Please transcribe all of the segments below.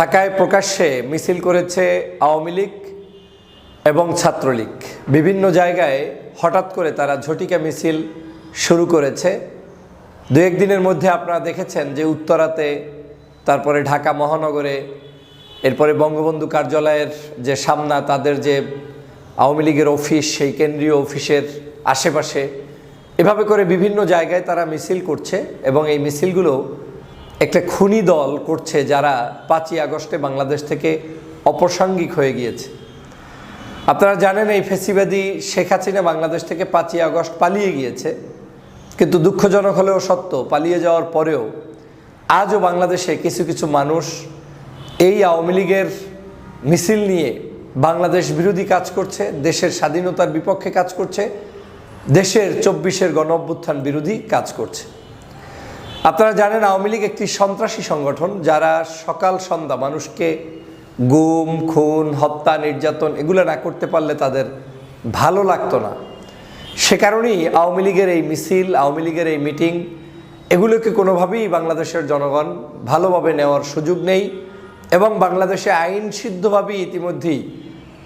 ঢাকায় প্রকাশ্যে মিছিল করেছে আওয়ামী লীগ এবং ছাত্রলীগ। বিভিন্ন জায়গায় হঠাৎ করে তারা ঝটিকা মিছিল শুরু করেছে। দু একদিনের মধ্যে আপনারা দেখেছেন যে উত্তরাতে, তারপরে ঢাকা মহানগরে, এরপরে বঙ্গবন্ধু কার্যালয়ের যে সামনা, তাদের যে আওয়ামী লীগের অফিস, সেই কেন্দ্রীয় অফিসের আশেপাশে, এভাবে করে বিভিন্ন জায়গায় তারা মিছিল করছে এবং এই মিছিলগুলো একটা খুনি দল করছে যারা পাঁচই আগস্টে বাংলাদেশ থেকে অপ্রাসঙ্গিক হয়ে গিয়েছে। আপনারা জানেন এই ফেসিবাদী শেখ হাসিনা বাংলাদেশ থেকে পাঁচই আগস্ট পালিয়ে গিয়েছে। কিন্তু দুঃখজনক হলেও সত্য, পালিয়ে যাওয়ার পরেও আজও বাংলাদেশে কিছু কিছু মানুষ এই আওয়ামী লীগের মিছিল নিয়ে বাংলাদেশ বিরোধী কাজ করছে, দেশের স্বাধীনতার বিপক্ষে কাজ করছে, দেশের চব্বিশের গণ বিরোধী কাজ করছে। আপনারা জানেন আওয়ামী লীগ একটি সন্ত্রাসী সংগঠন যারা সকাল সন্ধ্যা মানুষকে গুম, খুন, হত্যা, নির্যাতন এগুলো না করতে পারলে তাদের ভালো লাগতো না। সে কারণেই আওয়ামী লীগের এই মিছিল, আওয়ামী লীগের এই মিটিং এগুলোকে কোনোভাবেই বাংলাদেশের জনগণ ভালোভাবে নেওয়ার সুযোগ নেই এবং বাংলাদেশে আইন সিদ্ধভাবেই ইতিমধ্যেই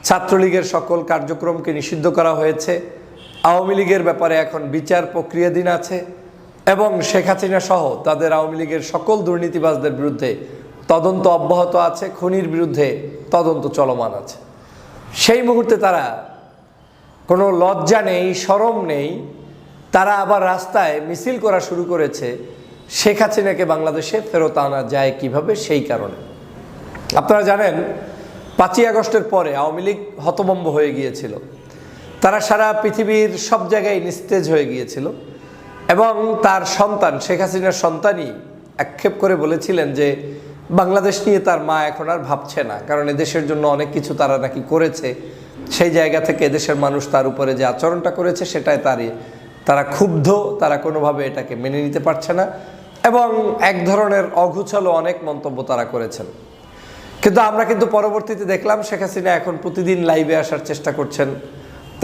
ছাত্রলীগের সকল কার্যক্রমকে নিষিদ্ধ করা হয়েছে। আওয়ামী লীগের ব্যাপারে এখন বিচার প্রক্রিয়াধীন আছে। এবং শেখ হাসিনা সহ তাদের আওয়ামী লীগের সকল দুর্নীতিবাজদের বিরুদ্ধে তদন্ত অব্যাহত আছে, খুনির বিরুদ্ধে তদন্ত চলমান আছে। সেই মুহূর্তে তারা কোনো লজ্জা নেই, সরম নেই, তারা আবার রাস্তায় মিছিল করা শুরু করেছে। শেখ হাসিনাকে বাংলাদেশে ফেরত আনা যায় কীভাবে? সেই কারণে। আপনারা জানেন, পাঁচই আগস্টের পরে আওয়ামী লীগ হতবম্ব হয়ে গিয়েছিল। তারা সারা পৃথিবীর সব জায়গায় নিস্তেজ হয়ে গিয়েছিল। এবং তার সন্তান, শেখ হাসিনার সন্তানই আক্ষেপ করে বলেছিলেন যে বাংলাদেশ নিয়ে তার মা এখন আর ভাবছে না, কারণ এদেশের জন্য অনেক কিছু তারা নাকি করেছে। সেই জায়গা থেকে এদেশের মানুষ তার উপরে যে আচরণটা করেছে সেটাই তারই, তারা ক্ষুব্ধ, তারা কোনোভাবে এটাকে মেনে নিতে পারছে না এবং এক ধরনের অঘুছালো অনেক মন্তব্য তারা করেছেন। কিন্তু আমরা কিন্তু পরবর্তীতে দেখলাম শেখ হাসিনা এখন প্রতিদিন লাইভে আসার চেষ্টা করছেন।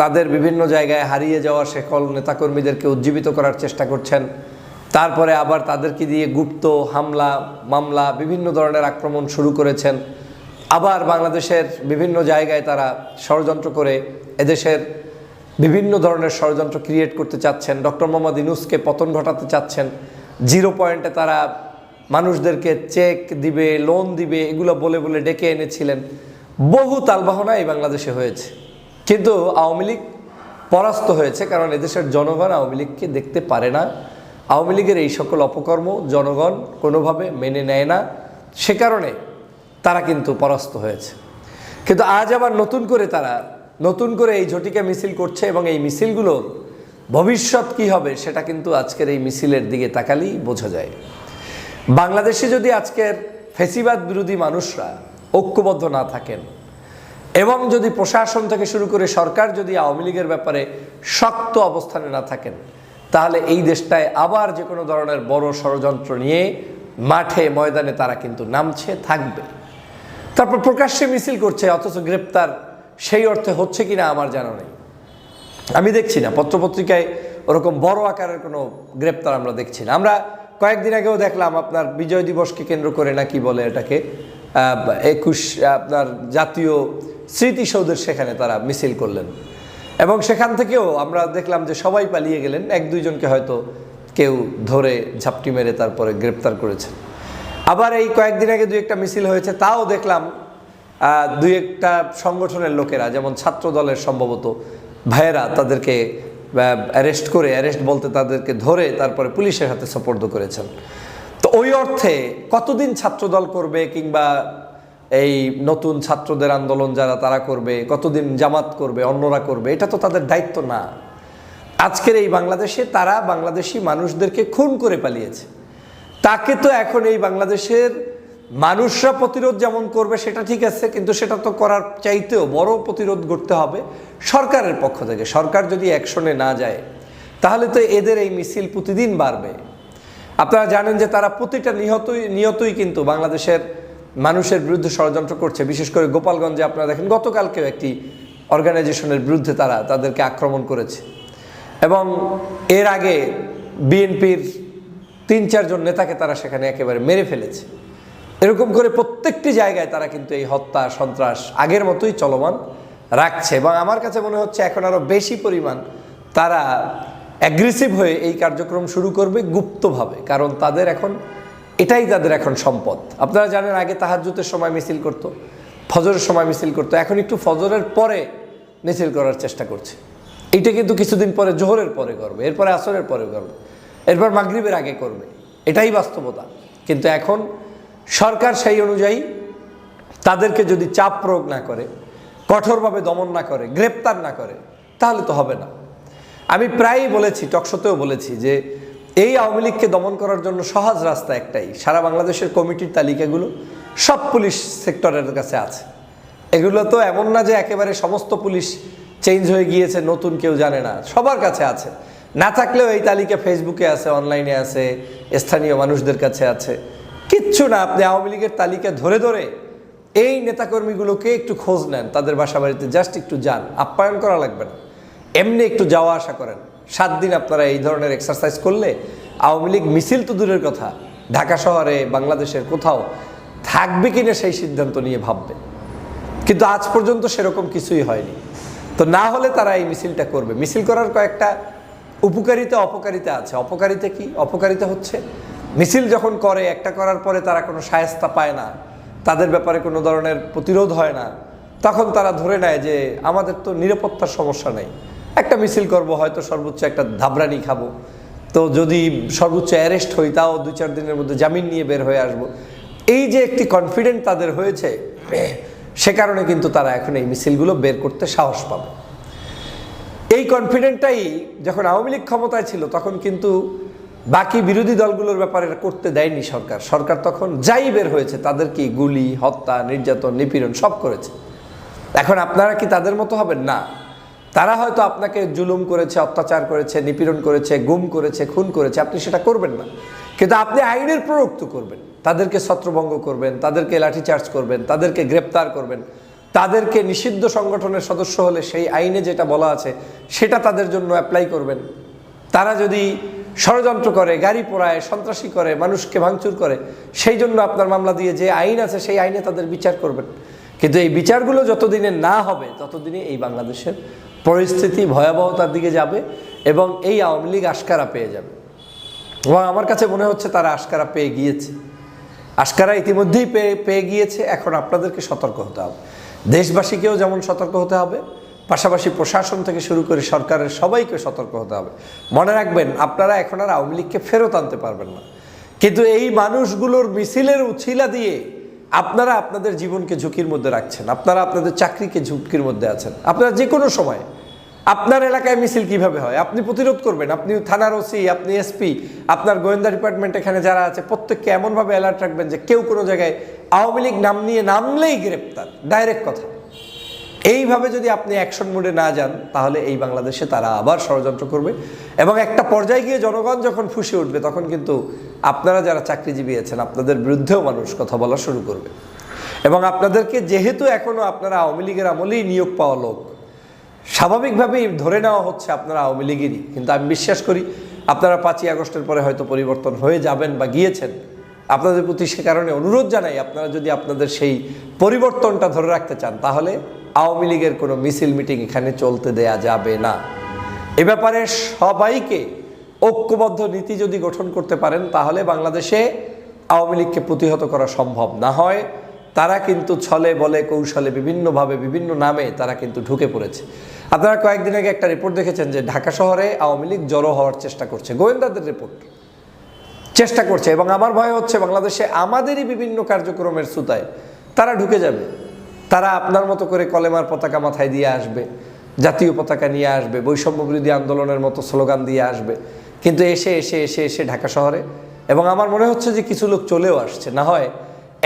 তাদের বিভিন্ন জায়গায় হারিয়ে যাওয়া সকল নেতাকর্মীদেরকে উজ্জীবিত করার চেষ্টা করছেন। তারপরে আবার তাদেরকে দিয়ে গুপ্ত হামলা, মামলা, বিভিন্ন ধরনের আক্রমণ শুরু করেছেন। আবার বাংলাদেশের বিভিন্ন জায়গায় তারা ষড়যন্ত্র করে এদেশের বিভিন্ন ধরনের ষড়যন্ত্র ক্রিয়েট করতে চাচ্ছেন। ডক্টর মোহাম্মদ ইনুসকে পতন ঘটাতে চাচ্ছেন। জিরো পয়েন্টে তারা মানুষদেরকে চেক দিবে লোন দিবে, এগুলো বলে বলে ডেকে এনেছিলেন। বহু তালবাহনা এই বাংলাদেশে হয়েছে। কিন্তু আওয়ামী লীগ পরাস্ত হয়েছে, কারণ এদেশের জনগণ আওয়ামী লীগকে দেখতে পারে না। আওয়ামী লীগের এই সকল অপকর্ম জনগণ কোনোভাবে মেনে নেয় না। সে কারণে তারা কিন্তু পরাস্ত হয়েছে। কিন্তু আজ আবার নতুন করে তারা, নতুন করে এই ঝটিকা মিছিল করছে এবং এই মিছিলগুলোর ভবিষ্যৎ কি হবে সেটা কিন্তু আজকের এই মিছিলের দিকে তাকালেই বোঝা যায়। বাংলাদেশে যদি আজকের ফেসিবাদ বিরোধী মানুষরা ঐক্যবদ্ধ না থাকেন এবং যদি প্রশাসন থেকে শুরু করে সরকার যদি আওয়ামী লীগের ব্যাপারে শক্ত অবস্থানে না থাকেন, তাহলে এই দেশটায় আবার যে কোনো ধরনের বড় ষড়যন্ত্র নিয়ে মাঠে, ময়দানে তারা কিন্তু নামছে, থাকবে। তারপর প্রকাশ্যে মিছিল করছে, অথচ গ্রেপ্তার সেই অর্থে হচ্ছে কিনা আমার জানা নেই। আমি দেখছি না, পত্রপত্রিকায় ওরকম বড় আকারের কোনো গ্রেপ্তার আমরা দেখছি না। আমরা কয়েকদিন আগেও দেখলাম আপনার বিজয় দিবসকে কেন্দ্র করে নাকি বলে এটাকে একুশ, আপনার জাতীয় স্মৃতিসৌধের সেখানে তারা মিছিল করলেন। এবং সেখান থেকেও আমরা দেখলাম যে সবাই পালিয়ে গেলেন, এক দুইজনকে হয়তো কেউ ধরে ঝাপটি মেরে তারপরে গ্রেপ্তার করেছেন আবার এই কয়েকদিন আগে দুই একটা মিছিল হয়েছে, তাও দেখলাম দুই একটা সংগঠনের লোকেরা, যেমন ছাত্র দলের সম্ভবত ভাইয়েরা তাদেরকে অ্যারেস্ট করে অ্যারেস্ট বলতে তাদেরকে ধরে তারপরে পুলিশের হাতে সোপর্দ করেছেন। তো ওই অর্থে কতদিন ছাত্রদল করবে কিংবা এই নতুন ছাত্রদের আন্দোলন যারা, তারা করবে, কতদিন জামাত করবে, অন্যরা করবে, এটা তো তাদের দায়িত্ব না। আজকের এই বাংলাদেশে তারা বাংলাদেশি মানুষদেরকে খুন করে পালিয়েছে। তাকে তো এখন এই বাংলাদেশের মানুষরা প্রতিরোধ যেমন করবে, সেটা ঠিক আছে, কিন্তু সেটা তো করার চাইতেও বড় প্রতিরোধ করতে হবে সরকারের পক্ষ থেকে। সরকার যদি অ্যাকশনে না যায়, তাহলে তো এদের এই মিছিল প্রতিদিন বাড়বে। আপনারা জানেন যে তারা প্রতিটা নিহতই নিয়তই কিন্তু বাংলাদেশের মানুষের বিরুদ্ধে ষড়যন্ত্র করছে। বিশেষ করে গোপালগঞ্জে আপনারা দেখেন, গতকালকেও একটি অর্গানাইজেশনের বিরুদ্ধে তারা তাদেরকে আক্রমণ করেছে। এবং এর আগে বিএনপির তিন চারজন নেতাকে তারা সেখানে একেবারে মেরে ফেলেছে। এরকম করে প্রত্যেকটি জায়গায় তারা কিন্তু এই হত্যা, সন্ত্রাস আগের মতোই চলমান রাখছে। এবং আমার কাছে মনে হচ্ছে এখন আরও বেশি পরিমাণ তারা অ্যাগ্রেসিভ হয়ে এই কার্যক্রম শুরু করবে গুপ্তভাবে। কারণ তাদের এখন এটাই তাদের এখন সম্পদ। আপনারা জানেন আগে তাহাজ্জুতের সময় মিছিল করতো, ফজরের সময় মিছিল করতো, এখন একটু ফজরের পরে মিছিল করার চেষ্টা করছে। এইটা কিন্তু কিছুদিন পরে, জোহরের পরে করবে, এরপরে আসরের পরে করবে, এরপর মাগরিবের আগে করবে। এটাই বাস্তবতা। কিন্তু এখন সরকার সেই অনুযায়ী তাদেরকে যদি চাপ প্রয়োগ না করে, কঠোরভাবে দমন না করে, গ্রেপ্তার না করে, তাহলে তো হবে না। আমি প্রায়ই বলেছি, টকশোতেও বলেছি যে এই আওয়ামী লীগকে দমন করার জন্য সহজ রাস্তা একটাই। সারা বাংলাদেশের কমিটির তালিকাগুলো সব পুলিশ সেক্টরের কাছে আছে। এগুলো তো এমন না যে একেবারে সমস্ত পুলিশ চেঞ্জ হয়ে গিয়েছে, নতুন কেউ জানে না। সবার কাছে আছে। না থাকলেও এই তালিকা ফেসবুকে আছে, অনলাইনে আছে, স্থানীয় মানুষদের কাছে আছে। কিচ্ছু না, আপনি আওয়ামী লীগের তালিকা ধরে ধরে এই নেতাকর্মীগুলোকে একটু খোঁজ নেন, তাদের বাসা বাড়িতে জাস্ট একটু যান। আপ্যায়ন করা লাগবে না। এমনি একটু যাওয়া আসা করেন। সাত দিন আপনারা এই ধরনের এক্সারসাইজ করলে আওয়ামী লীগ মিছিল তো দূরের কথা, ঢাকা শহরে, বাংলাদেশের কোথাও থাকবে কিনা সেই সিদ্ধান্ত নিয়ে ভাববে। কিন্তু আজ পর্যন্ত সেরকম কিছুই হয়নি। তো না হলে তারা এই মিছিলটা করবে। মিছিল করার কয়েকটা উপকারিতা, অপকারিতা আছে। অপকারিতা কি? অপকারিতা হচ্ছে, মিছিল যখন করে, একটা করার পরে তারা কোনো সায়স্তা পায় না, তাদের ব্যাপারে কোনো ধরনের প্রতিরোধ হয় না, তখন তারা ধরে নেয় যে আমাদের তো নিরাপত্তার সমস্যা নেই। একটা মিছিল করব, হয়তো সর্বোচ্চ একটা ধাবরানি খাব। তো যদি সর্বোচ্চ অ্যারেস্ট হই, তাও দু চার দিনের মধ্যে জামিন নিয়ে বের হয়ে আসব। এই যে একটি কনফিডেন্ট তাদের হয়েছে, সে কারণে কিন্তু তারা এখন এই মিছিলগুলো বের করতে সাহস পাবে। এই কনফিডেন্টটাই যখন আওয়ামী লীগ ক্ষমতায় ছিল, তখন কিন্তু বাকি বিরোধী দলগুলোর ব্যাপারে করতে দেয়নি সরকার। সরকার তখন যাই বের হয়েছে, তাদেরকে গুলি, হত্যা, নির্যাতন, নিপীড়ন সব করেছে। এখন আপনারা কি তাদের মতো হবেন? না। তারা হয়তো আপনাকে জুলুম করেছে, অত্যাচার করেছে, নিপীড়ন করেছে, গুম করেছে, খুন করেছে, আপনি সেটা করবেন না। কিন্তু আপনি আইনের প্রয়োগ তো করবেন। তাদেরকে ছত্রভঙ্গ করবেন, তাদেরকে লাঠিচার্জ করবেন, তাদেরকে গ্রেপ্তার করবেন। তাদেরকে নিষিদ্ধ সংগঠনের সদস্য হলে সেই আইনে যেটা বলা আছে, সেটা তাদের জন্য অ্যাপ্লাই করবেন। তারা যদি ষড়যন্ত্র করে, গাড়ি পোড়ায়, সন্ত্রাসী করে, মানুষকে ভাঙচুর করে, সেই জন্য আপনার মামলা দিয়ে যে আইন আছে, সেই আইনে তাদের বিচার করবেন। কিন্তু এই বিচারগুলো যতদিনে না হবে, ততদিনে এই বাংলাদেশের পরিস্থিতি ভয়াবহতার দিকে যাবে এবং এই আওয়ামী লীগ আশকারা পেয়ে যাবে। এবং আমার কাছে মনে হচ্ছে তারা আশকারা পেয়ে গিয়েছে। আশকারা ইতিমধ্যেই পেয়ে পেয়ে গিয়েছে, এখন আপনাদেরকে সতর্ক হতে হবে। দেশবাসীকেও যেমন সতর্ক হতে হবে, পাশাপাশি প্রশাসন থেকে শুরু করে সরকারের সবাইকে সতর্ক হতে হবে। মনে রাখবেন, আপনারা এখন আর আওয়ামী লীগকে ফেরত আনতে পারবেন না। কিন্তু এই মানুষগুলোর মিছিলের উছিলা দিয়ে আপনারা আপনাদের জীবনকে ঝুঁকির মধ্যে রাখছেন, আপনারা আপনাদের চাকরিকে ঝুঁকির মধ্যে আছেন। আপনারা যে কোনো সময়, আপনার এলাকায় মিছিল কীভাবে হয়? আপনি প্রতিরোধ করবেন, আপনি থানার ওসি, আপনি এসপি, আপনার গোয়েন্দা ডিপার্টমেন্ট এখানে যারা আছে, প্রত্যেককে এমনভাবে অ্যালার্ট রাখবেন যে কেউ কোনো জায়গায় আওয়ামী লীগ নাম নিয়ে নামলেই গ্রেপ্তার ডাইরেক্ট কথা। এইভাবে যদি আপনি অ্যাকশন মোডে না যান, তাহলে এই বাংলাদেশে তারা আবার ষড়যন্ত্র করবে। এবং একটা পর্যায়ে গিয়ে জনগণ যখন ফুসে উঠবে, তখন কিন্তু আপনারা যারা চাকরিজীবী আছেন, আপনাদের বিরুদ্ধেও মানুষ কথা বলা শুরু করবে। এবং আপনাদেরকে যেহেতু এখনও আপনারা আওয়ামী লীগের আমলেই নিয়োগ পাওয়া লোক, স্বাভাবিকভাবেই ধরে নেওয়া হচ্ছে আপনারা আওয়ামী লীগেরই। কিন্তু আমি বিশ্বাস করি, আপনারা পাঁচই আগস্টের পরে হয়তো পরিবর্তন হয়ে যাবেন বা গিয়েছেন। আপনাদের প্রতি সে কারণে অনুরোধ জানাই, আপনারা যদি আপনাদের সেই পরিবর্তনটা ধরে রাখতে চান, তাহলে আওয়ামী লীগের কোনো মিছিল মিটিং এখানে চলতে দেয়া যাবে না। এ ব্যাপারে সবাইকে ঐক্যবদ্ধ নীতি যদি গঠন করতে পারেন, তাহলে বাংলাদেশে আওয়ামী লীগকে প্রতিহত করা সম্ভব না হয়। তারা কিন্তু ছলে বলে কৌশলে বিভিন্নভাবে বিভিন্ন নামে তারা কিন্তু ঢুকে পড়েছে। আপনারা কয়েকদিন আগে একটা রিপোর্ট দেখেছেন যে ঢাকা শহরে আওয়ামী লীগ জড়ো হওয়ার চেষ্টা করছে। গোয়েন্দাদের রিপোর্ট। চেষ্টা করছে এবং আমার ভয় হচ্ছে বাংলাদেশে আমাদেরই বিভিন্ন কার্যক্রমের সুতায় তারা ঢুকে যাবে। তারা আপনার মতো করে কলেমার পতাকা মাথায় দিয়ে আসবে, জাতীয় পতাকা নিয়ে আসবে, বৈষম্য বিরোধী আন্দোলনের মতো স্লোগান দিয়ে আসবে। কিন্তু এসে এসে এসে এসে ঢাকা শহরে এবং আমার মনে হচ্ছে যে কিছু লোক চলেও আসছে। না হয়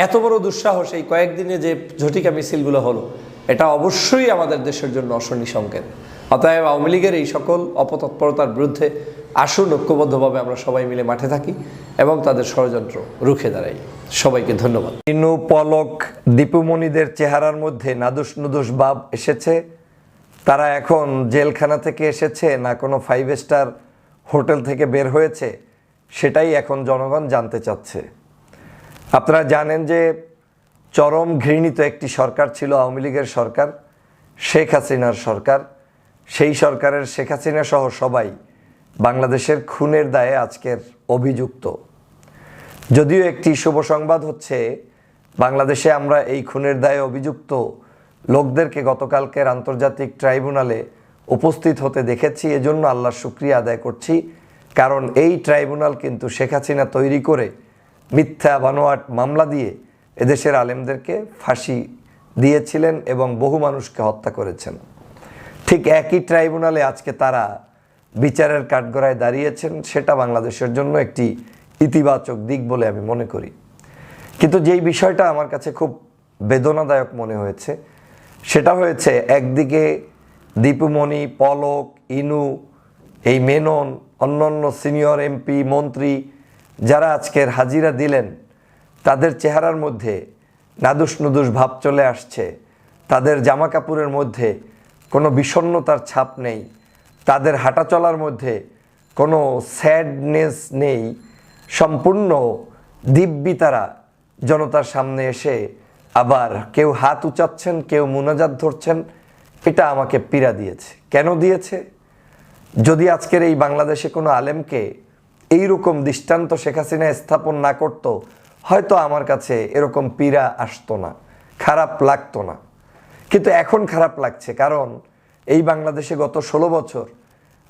এত বড় দুঃসাহস এই কয়েকদিনে যে ঝটিকা মিছিলগুলো হলো, এটা অবশ্যই আমাদের দেশের জন্য অশনি সংকেত। অতএব আওয়ামী লীগের এই সকল অপতৎপরতার বিরুদ্ধে আসুন, ঐক্যবদ্ধভাবে আমরা সবাই মিলে মাঠে থাকি এবং তাদের ষড়যন্ত্র রুখে দাঁড়াই। সবাইকে ধন্যবাদ। ইনু পলক দীপুমণিদের চেহারার মধ্যে নাদুস নুদুস বাব এসেছে। তারা এখন জেলখানা থেকে এসেছে, না কোনো ফাইভ স্টার হোটেল থেকে বের হয়েছে, সেটাই এখন জনগণ জানতে চাচ্ছে। আপনারা জানেন যে চরম ঘৃণিত একটি সরকার ছিল, আওয়ামী লীগের সরকার, শেখ হাসিনার সরকার। সেই সরকারের শেখ হাসিনা সহ সবাই বাংলাদেশের খুনের দায়ে আজকের অভিযুক্ত। যদিও একটি শুভ সংবাদ হচ্ছে, বাংলাদেশে আমরা এই খুনের দায়ে অভিযুক্ত লোকদেরকে গতকালকের আন্তর্জাতিক ট্রাইব্যুনালে উপস্থিত হতে দেখেছি, এজন্য আল্লাহর শুক্রিয়া আদায় করছি। কারণ এই ট্রাইব্যুনাল কিন্তু শেখ হাসিনা তৈরি করে মিথ্যা বানোয়াট মামলা দিয়ে এদেশের আলেমদেরকে ফাঁসি দিয়েছিলেন এবং বহু মানুষকে হত্যা করেছেন। ঠিক একই ট্রাইব্যুনালে আজকে তারা বিচারের কাঠগড়ায় দাঁড়িয়েছেন, সেটা বাংলাদেশের জন্য একটি ইতিবাচক দিক বলে আমি মনে করি। কিন্তু যেই বিষয়টা আমার কাছে খুব বেদনাদায়ক মনে হয়েছে, সেটা হয়েছে একদিকে দীপুমণি, পলক, ইনু, এই মেনন, অন্যান্য সিনিয়র এমপি, মন্ত্রী যারা আজকের হাজিরা দিলেন, তাদের চেহারার মধ্যে নাদুস নুদুস ভাব চলে আসছে। তাদের জামা কাপড়ের মধ্যে কোনো বিষণ্ণতার ছাপ নেই। তাদের হাঁটা চলার মধ্যে কোনো স্যাডনেস নেই। সম্পূর্ণ দিব্যি তারা জনতার সামনে এসে আবার কেউ হাত উচাচ্ছেন, কেউ মুনাজাত ধরছেন, এটা আমাকে পীড়া দিয়েছে। কেন দিয়েছে? যদি আজকের এই বাংলাদেশে কোনো আলেমকে এইরকম দৃষ্টান্ত শেখ হাসিনা স্থাপন না করতো, হয়তো আমার কাছে এরকম পীড়া আসতো না, খারাপ লাগতো না। কিন্তু এখন খারাপ লাগছে, কারণ এই বাংলাদেশে গত ষোলো বছর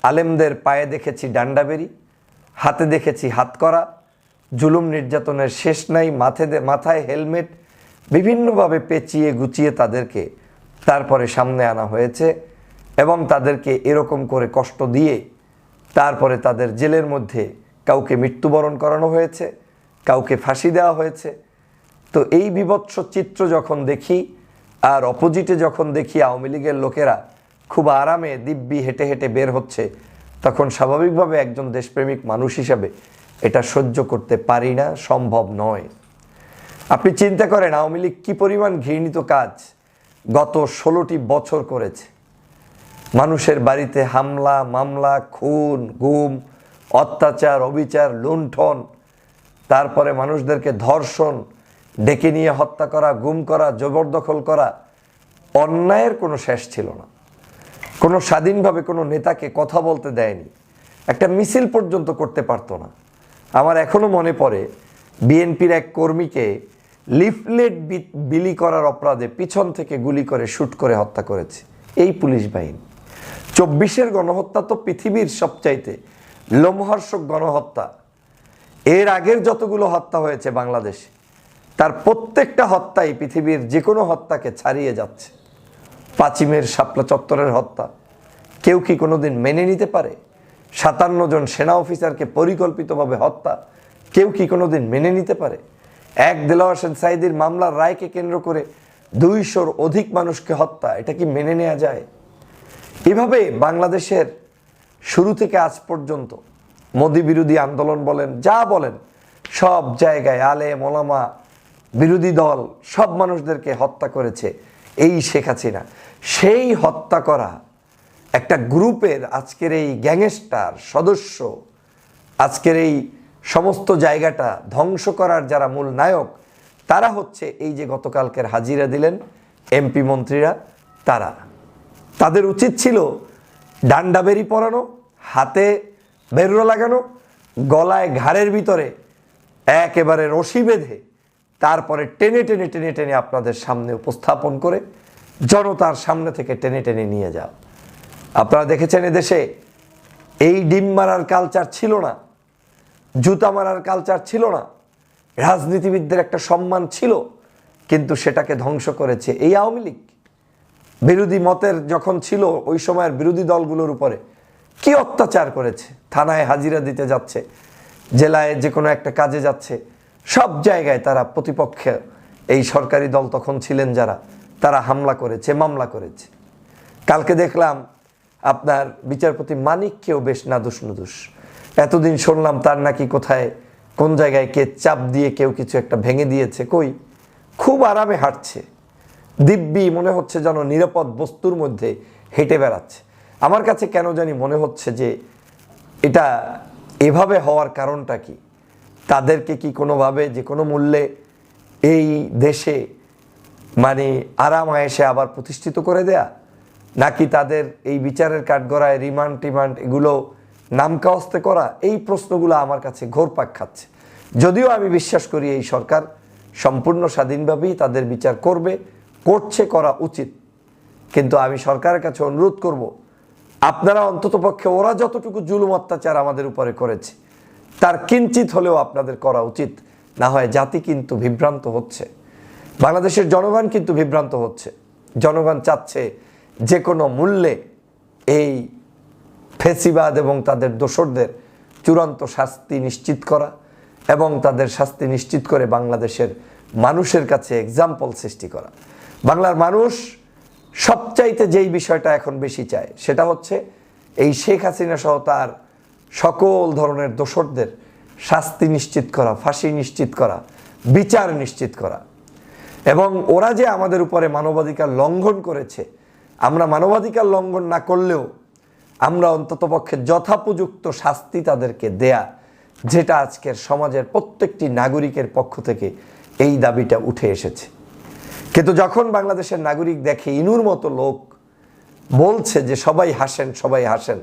আলেমদের পায়ে দেখেছি ডান্ডাবেরি হাতে দেখেছি হাত করা, জুলুম নির্যাতনের শেষ নাই, মাথে মাথায় হেলমেট, বিভিন্নভাবে পেঁচিয়ে গুছিয়ে তাদেরকে তারপরে সামনে আনা হয়েছে এবং তাদেরকে এরকম করে কষ্ট দিয়ে তারপরে তাদের জেলের মধ্যে কাউকে মৃত্যুবরণ করানো হয়েছে, কাউকে ফাঁসি দেওয়া হয়েছে। তো এই বিভৎস চিত্র যখন দেখি আর অপোজিটে যখন দেখি আওয়ামী লীগের লোকেরা খুব আরামে দিব্যি হেঁটে হেঁটে বের হচ্ছে, তখন স্বাভাবিকভাবে একজন দেশপ্রেমিক মানুষ হিসাবে এটা সহ্য করতে পারি না, সম্ভব নয়। আপনি চিন্তা করেন আওয়ামী লীগ কী পরিমাণ ঘৃণিত কাজ গত ষোলোটি বছর করেছে। মানুষের বাড়িতে হামলা, মামলা, খুন, গুম, অত্যাচার, অবিচার, লুণ্ঠন, তারপরে মানুষদেরকে ধর্ষণ ডেকে নিয়ে হত্যা করা, গুম করা, জবরদখল করা, অন্যায়ের কোনো শেষ ছিল না। কোনো স্বাধীনভাবে কোনো নেতাকে কথা বলতে দেয়নি। একটা মিছিল পর্যন্ত করতে পারতো না। আমার এখনও মনে পড়ে, বিএনপির এক কর্মীকে লিফলেট বিলি করার অপরাধে পিছন থেকে গুলি করে শ্যুট করে হত্যা করেছে। এই পুলিশ বাহিনী। চব্বিশের গণহত্যা তো পৃথিবীর সবচাইতে লোমহর্ষক গণহত্যা। এর আগের যতগুলো হত্যা হয়েছে বাংলাদেশে তার প্রত্যেকটা হত্যাই পৃথিবীর যে কোনো হত্যাকে ছাড়িয়ে যাচ্ছে। পাচিমের শাপলা চত্বরের হত্যা, কেউ কি কোনো দিন মেনে নিতে পারে? সাতান্ন জন সেনা অফিসারকে পরিকল্পিতভাবে হত্যা, কেউ কি কোনো দিন মেনে নিতে পারে? এক দেলোয়ার হোসেন সাইদির মামলার রায়কে কেন্দ্র করে দুইশোর অধিক মানুষকে হত্যা, এটা কি মেনে নেওয়া যায়? এভাবে বাংলাদেশের শুরু থেকে আজ পর্যন্ত মোদি বিরোধী আন্দোলন বলেন, যা বলেন, সব জায়গায় আলে মোলামা বিরোধী দল সব মানুষদেরকে হত্যা করেছে, এই শেখ হাসিনা। সেই হত্যা করা একটা গ্রুপের আজকের এই গ্যাংস্টার সদস্য, আজকের এই সমস্ত জায়গাটা ধ্বংস করার যারা মূল নায়ক, তারা হচ্ছে এই যে গতকালকের হাজিরা দিলেন এমপি মন্ত্রীরা, তারা। তাদের উচিত ছিল ডান্ডা বেরি পরানো, হাতে বেরুলো লাগানো, গলায় ঘাড়ের ভিতরে একেবারে রশি বেঁধে তারপরে টেনে টেনে টেনে টেনে আপনাদের সামনে উপস্থাপন করে জনতার সামনে থেকে টেনে টেনে নিয়ে যাও। আপনারা দেখেছেন এদেশে এই ডিম মারার কালচার ছিল না, জুতা মারার কালচার ছিল না, রাজনীতিবিদদের একটা সম্মান ছিল, কিন্তু সেটাকে ধ্বংস করেছে এই আওয়ামী লীগ। বিরোধী মতের যখন ছিল, ওই সময়ের বিরোধী দলগুলোর উপরে কি অত্যাচার করেছে? থানায় হাজিরা দিতে যাচ্ছে, জেলায় যে কোনো একটা কাজে যাচ্ছে সব জায়গায় তারা প্রতিপক্ষে এই সরকারি দল তখন ছিলেন যারা, তারা হামলা করেছে, মামলা করেছে। কালকে দেখলাম আপনার বিচারপতি মানিককেও বেশ নাদুস নুদুস এতদিন শুনলাম তার নাকি কোথায়, কোন জায়গায় কে চাপ দিয়ে কেউ কিছু একটা ভেঙে দিয়েছে, কই? খুব আরামে হাঁটছে। দিব্যি মনে হচ্ছে যেন নিরাপদ বস্তুর মধ্যে হেঁটে বেড়াচ্ছে। আমার কাছে কেন জানি মনে হচ্ছে যে এটা এভাবে হওয়ার কারণটা কি? তাদেরকে কি কোনোভাবে, যে কোনো মূল্যে এই দেশে মানে আরাম আয়েসে আবার প্রতিষ্ঠিত করে দেয়া? নাকি তাদের এই বিচারের কাঠগড়ায় রিমান্ড, টিমান্ড এগুলো নামকাওস্তে করা? এই প্রশ্নগুলো আমার কাছে ঘোরপাক খাচ্ছে। যদিও আমি বিশ্বাস করি এই সরকার সম্পূর্ণ স্বাধীনভাবেই তাদের বিচার করবে, করছে, করা উচিত। কিন্তু আমি সরকারের কাছে অনুরোধ করব, আপনারা অন্ততপক্ষে ওরা যতটুকু জুলুম অত্যাচার আমাদের উপরে করেছে তার কিঞ্চিত হলেও আপনাদের করা উচিত। না হয় জাতি কিন্তু বিভ্রান্ত হচ্ছে। বাংলাদেশের জনগণ কিন্তু বিভ্রান্ত হচ্ছে। জনগণ চাচ্ছে যে কোনো মূল্যে এই ফেসিবাদ এবং তাদের দোসরদের চূড়ান্ত শাস্তি নিশ্চিত করা এবং তাদের শাস্তি নিশ্চিত করে বাংলাদেশের মানুষের কাছে এক্সাম্পল সৃষ্টি করা। বাংলার মানুষ সবচাইতে যেই বিষয়টা এখন বেশি চায় সেটা হচ্ছে এই শেখ হাসিনা সহ তার সকল ধরনের দোসরদের শাস্তি নিশ্চিত করা, ফাঁসি নিশ্চিত করা, বিচার নিশ্চিত করা। এবং ওরা যে আমাদের উপরে মানবাধিকার লঙ্ঘন করেছে, আমরা মানবাধিকার লঙ্ঘন না করলেও আমরা অন্ততপক্ষে যথাপযুক্ত শাস্তি তাদেরকে দেয়া, যেটা আজকের সমাজের প্রত্যেকটি নাগরিকের পক্ষ থেকে এই দাবিটা উঠে এসেছে। কিন্তু যখন বাংলাদেশের নাগরিক দেখে ইনুর মতো লোক বলছে যে সবাই হাসেন সবাই হাসেন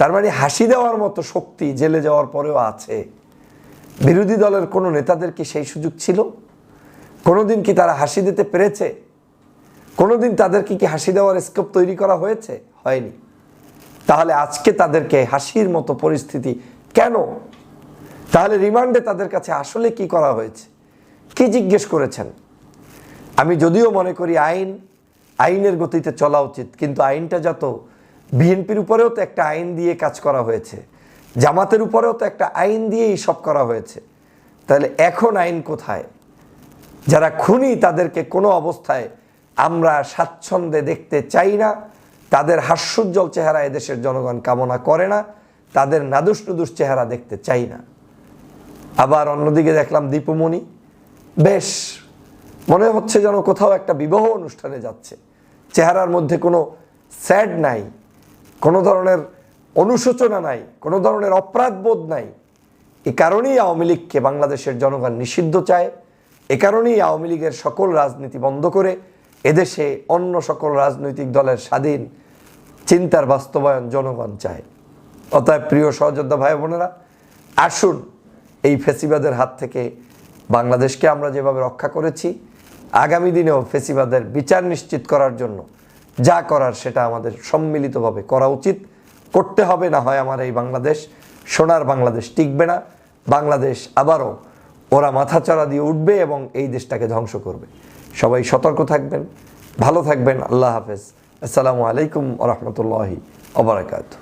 তার মানে হাসি দেওয়ার মতো শক্তি জেলে যাওয়ার পরেও আছে। বিরোধী দলের কোনো নেতাদের কি সেই সুযোগ ছিল? কোনোদিন কি তারা হাসি দিতে পেরেছে? কোনোদিন তাদেরকে কি হাসি দেওয়ার স্কোপ তৈরি করা হয়েছে? হয়নি। তাহলে আজকে তাদেরকে হাসির মতো পরিস্থিতি কেন? তাহলে রিমান্ডে তাদের কাছে আসলে কি করা হয়েছে? কি জিজ্ঞেস করেছেন? আমি যদিও মনে করি আইন, আইনের গতিতে চলা উচিত, কিন্তু আইনটা যত বিএনপির উপরেও তো একটা আইন দিয়ে কাজ করা হয়েছে। জামাতের উপরেও তো একটা আইন দিয়েই সব করা হয়েছে। তাহলে এখন আইন কোথায়? যারা খুনি, তাদেরকে কোনো অবস্থায় আমরা স্বাচ্ছন্দ্যে দেখতে চাই না। তাদের হাস্যোজ্জ্বল চেহারা এদেশের জনগণ কামনা করে না। তাদের নাদুস নুদুস চেহারা দেখতে চাই না। আবার অন্যদিকে দেখলাম দীপমণি। বেশ, মনে হচ্ছে যেন কোথাও একটা বিবাহ অনুষ্ঠানে যাচ্ছে। চেহারার মধ্যে কোনো স্যাড নাই। কোনো ধরনের অনুশোচনা নাই, কোনো ধরনের অপরাধবোধ নাই। এ কারণেই আওয়ামী লীগকে বাংলাদেশের জনগণ নিষিদ্ধ চায়, এ কারণেই আওয়ামী লীগের সকল রাজনীতি বন্ধ করে, এদেশে অন্য সকল রাজনৈতিক দলের স্বাধীন চিন্তার বাস্তবায়ন জনগণ চায়। অতএব প্রিয় সহযোদ্ধা ভাই বোনেরা, আসুন এই ফেসিবাদের হাত থেকে বাংলাদেশকে আমরা যেভাবে রক্ষা করেছি, আগামী দিনেও ফেসিবাদের বিচার নিশ্চিত করার জন্য যা করার সেটা আমাদের সম্মিলিতভাবে করা উচিত। করতে হবে না হয় আমার এই বাংলাদেশ, সোনার বাংলাদেশ টিকবে না। বাংলাদেশ আবারও ওরা মাথাচড়া দিয়ে উঠবে এবং এই দেশটাকে ধ্বংস করবে। সবাই সতর্ক থাকবেন, ভালো থাকবেন। আল্লাহ হাফেজ। আসসালামু আলাইকুম রহমতুল্লাহি অবরাকাত